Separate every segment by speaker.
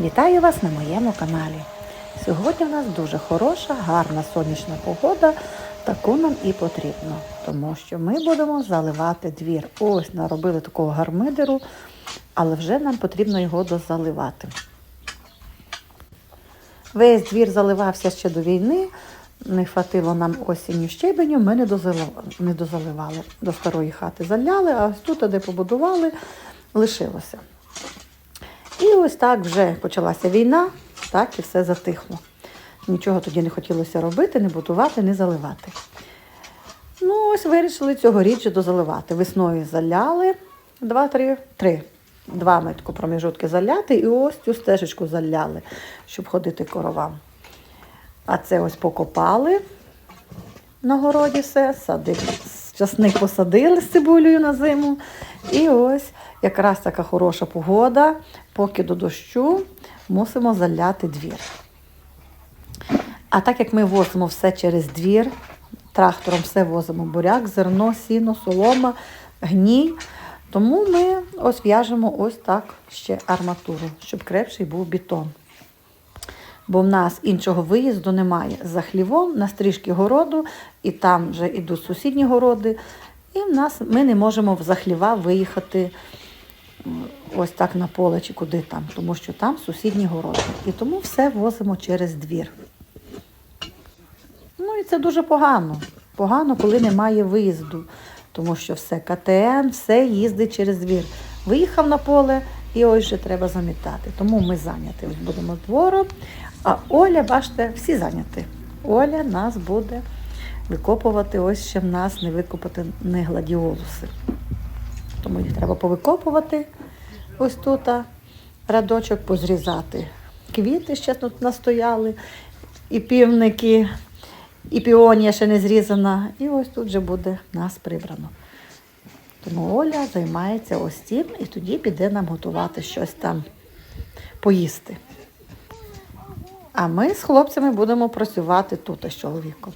Speaker 1: Вітаю вас на моєму каналі. Сьогодні в нас дуже хороша, гарна сонячна погода. Таку нам і потрібно, тому що ми будемо заливати двір. Ось наробили такого гармидеру, але вже нам потрібно його дозаливати. Весь двір заливався ще до війни. Не хватило нам осінню щебеню, ми не дозаливали, не дозаливали. До старої хати заляли, а ось тут, де побудували, лишилося. І ось так вже почалася війна, так і все затихло. Нічого тоді не хотілося робити, не будувати, не заливати. Ну, ось вирішили цьогоріч дозаливати. Весною заляли два-три, три. Два метку проміжутки заляти і ось цю стежечку заляли, щоб ходити коровам. А це ось покопали на городі все, садили. Часник посадили з цибулею на зиму. І ось якраз така хороша погода, поки до дощу мусимо заляти двір. А так як ми возимо все через двір, трактором все возимо буряк, зерно, сіно, солома, гній. Тому ми ось в'яжемо ось так ще арматуру, щоб крепший був бетон. Бо в нас іншого виїзду немає. За хлівом на стрижки городу, і там вже йдуть сусідні городи. І в нас ми не можемо в захліва виїхати ось так на поле чи куди там, тому що там сусідні городи. І тому все возимо через двір. Ну і це дуже погано. Погано, коли немає виїзду, тому що все КТМ, все їздить через двір. Виїхав на поле і ось вже треба замітати. Тому ми зайняті. Будемо двором. А Оля, бачите, всі зайняті. Оля нас буде викопувати. Ось ще в нас не викопати не гладіолуси. Тому їх треба повикопувати ось тут, радочок позрізати. Квіти ще тут настояли, і півники, і піонія ще не зрізана. І ось тут вже буде нас прибрано. Тому Оля займається ось цим і тоді піде нам готувати щось там поїсти. А ми з хлопцями будемо працювати тут з чоловіком.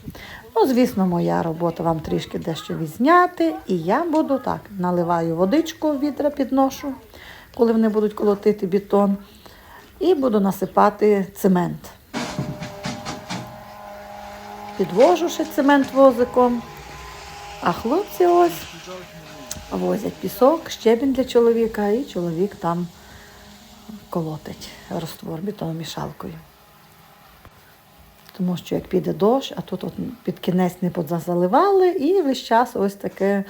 Speaker 1: Ну, звісно, моя робота вам трішки дещо відзняти. І я буду так, наливаю водичку в відра підношу, коли вони будуть колотити бетон, і буду насипати цемент. Підвожу ще цемент возиком. А хлопці ось возять пісок, щебінь для чоловіка, і чоловік там колотить розтвор бетономішалкою. Тому що як піде дощ, а тут от під кінець не позаливали, і весь час ось таке,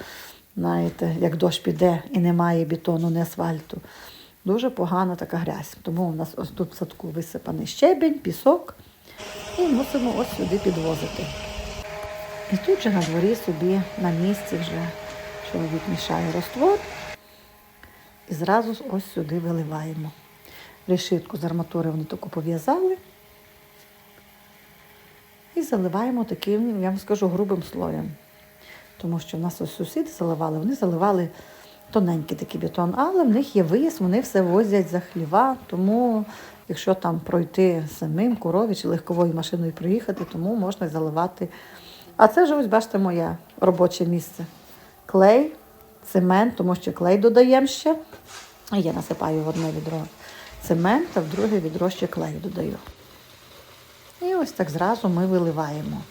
Speaker 1: знаєте, як дощ піде і немає бетону, не асфальту. Дуже погана така грязь. Тому у нас ось тут в садку висипаний щебінь, пісок, і мусимо ось сюди підвозити. І тут же на дворі собі на місці вже чоловік мішає розтвор і зразу ось сюди виливаємо. Решітку з арматури вони таку пов'язали. І заливаємо таким, я вам скажу, грубим слоєм. Тому що в нас ось сусіди заливали, вони заливали тоненький такий бетон, але в них є виїзд, вони все возять за хліва, тому якщо там пройти самим корові чи легковою машиною проїхати, тому можна заливати. А це вже ось бачите моє робоче місце. Клей, цемент, тому що клей додаємо ще. Я насипаю в одне відро цемент, а в друге відро ще клей додаю. І ось так зразу ми виливаємо.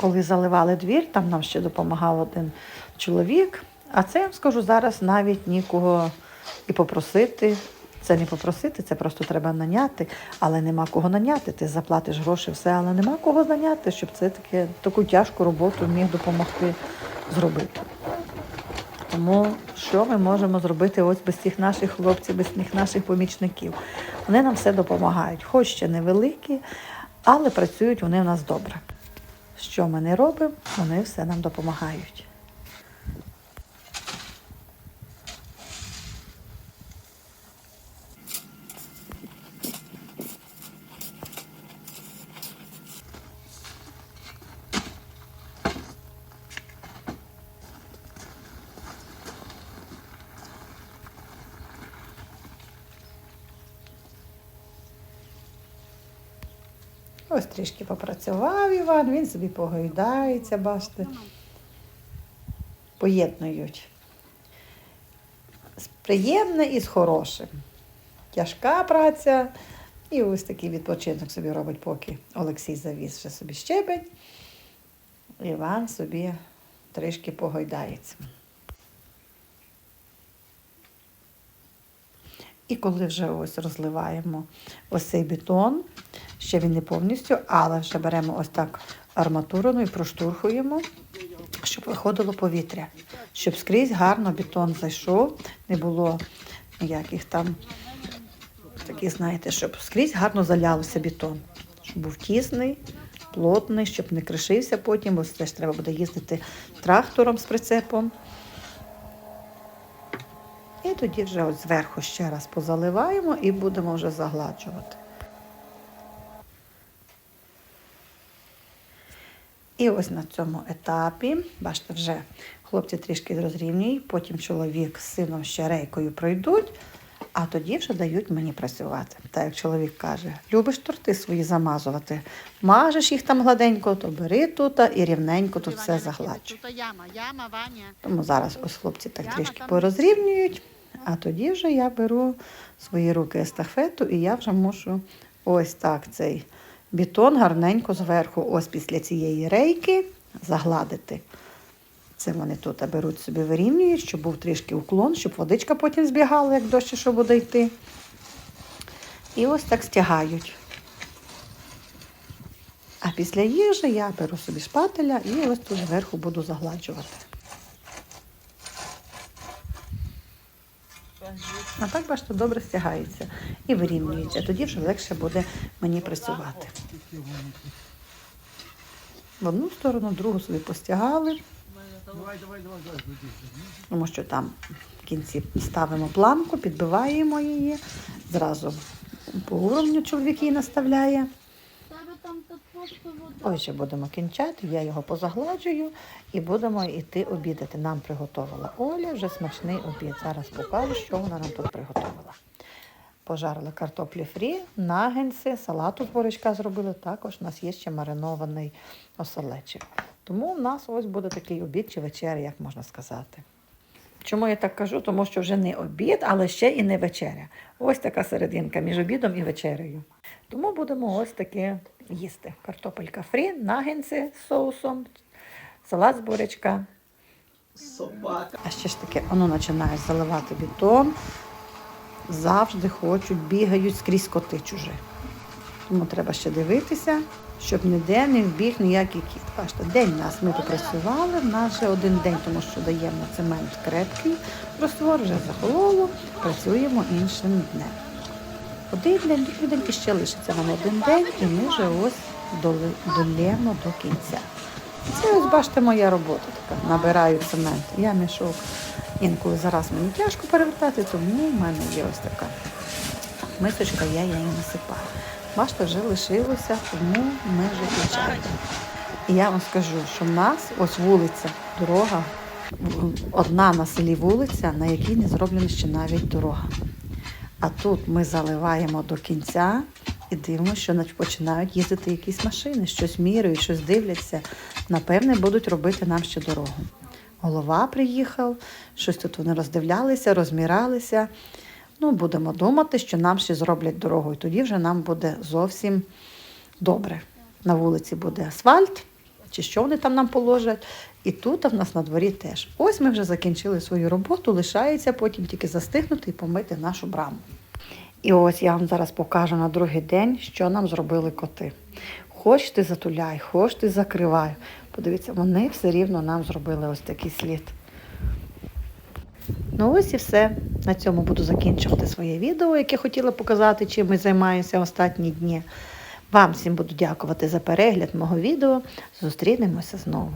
Speaker 1: Коли заливали двір, там нам ще допомагав один чоловік. А це я вам скажу зараз навіть нікого і попросити. Це не попросити, це просто треба наняти, але нема кого наняти. Ти заплатиш гроші, все, але нема кого наняти, щоб це таке, таку тяжку роботу міг допомогти зробити. Тому що ми можемо зробити ось без цих наших хлопців, без цих наших помічників? Вони нам все допомагають, хоч ще невеликі, але працюють вони в нас добре. Що ми не робимо, вони все нам допомагають. Ось трішки попрацював Іван, він собі погойдається, бачите. Поєднують. Приємне і з хорошим. Тяжка праця. І ось такий відпочинок собі робить, поки Олексій завіз вже собі щебень. Іван собі трішки погойдається. І коли вже ось розливаємо ось цей бетон, ще він не повністю, але вже беремо ось так арматурину і проштурхуємо, щоб виходило повітря, щоб скрізь гарно бетон зайшов, не було ніяких там таких, знаєте, щоб скрізь гарно залялося бетон, щоб був тісний, плотний, щоб не кришився потім, бо це ж треба буде їздити трактором з прицепом. І тоді вже от зверху ще раз позаливаємо і будемо вже загладжувати. І ось на цьому етапі, бачите, вже хлопці трішки розрівнюють, потім чоловік з сином ще рейкою пройдуть, а тоді вже дають мені працювати. Так як чоловік каже, любиш торти свої замазувати, мажеш їх там гладенько, то бери тут і рівненько тут все загладжуй. Тому зараз ось хлопці так трішки порозрівнюють, а тоді вже я беру в свої руки естафету і я вже мушу ось так цей бетон гарненько зверху, ось після цієї рейки загладити. Це вони тут беруть собі вирівнюють, щоб був трішки уклон, щоб водичка потім збігала, як дощ, що буде йти. І ось так стягають. А після їжі я беру собі шпателя і ось тут зверху буду загладжувати. А так, бачите, добре стягається і вирівнюється. Тоді вже легше буде мені працювати. В одну сторону, в другу собі постягали, тому що там в кінці ставимо планку, підбиваємо її, зразу по уровню чоловік її наставляє. Ще будемо кінчати, я його позагладжую і будемо йти обідати. Нам приготувала Оля вже смачний обід. Зараз покажу, що вона нам тут приготувала. Пожарили картоплі фрі, нагенси, салату з борочка зробили. Також у нас є ще маринований оселечик. Тому в нас ось буде такий обід чи вечеря, як можна сказати. Чому я так кажу? Тому що вже не обід, але ще і не вечеря. Ось така серединка між обідом і вечерею. Тому будемо ось таке їсти. Картопелька фрі, нагенці з соусом, салат з бурячка.
Speaker 2: Собака.
Speaker 1: А ще ж таке, воно починає заливати бетон. Завжди хочуть, бігають скрізь коти чужі. Тому треба ще дивитися, щоб ніде не вбіг ніякий кіт. Бачите, день у нас ми попрацювали, в нас вже один день, тому що даємо на цемент крепкий роствор, вже захололо, працюємо іншим днем. Один день, другий ще лишиться нам один день, і ми вже ось долємо до кінця. Це ось бачите моя робота така. Набираю цемент. Я мішок. Інколи зараз мені тяжко перевертати, тому в мене є ось така мисочка, я її насипаю. Бачите, вже лишилося, тому ми вже кінчаємо. І я вам скажу, що в нас ось вулиця, дорога, одна на селі вулиця, на якій не зроблена ще навіть дорога. А тут ми заливаємо до кінця і дивимося, що починають їздити якісь машини, щось міряють, щось дивляться. Напевне, будуть робити нам ще дорогу. Голова приїхав, щось тут вони роздивлялися, розміралися. Ну, будемо думати, що нам ще зроблять дорогу, і тоді вже нам буде зовсім добре. На вулиці буде асфальт, чи що вони там нам положать. І тут в нас на дворі теж. Ось ми вже закінчили свою роботу, лишається потім тільки застигнути і помити нашу браму. І ось я вам зараз покажу на другий день, що нам зробили коти. Хоч ти затуляй, хоч ти закривай. Подивіться, вони все рівно нам зробили ось такий слід. Ну ось і все. На цьому буду закінчувати своє відео, яке хотіла показати, чим ми займаємося останні дні. Вам всім буду дякувати за перегляд мого відео. Зустрінемося знову.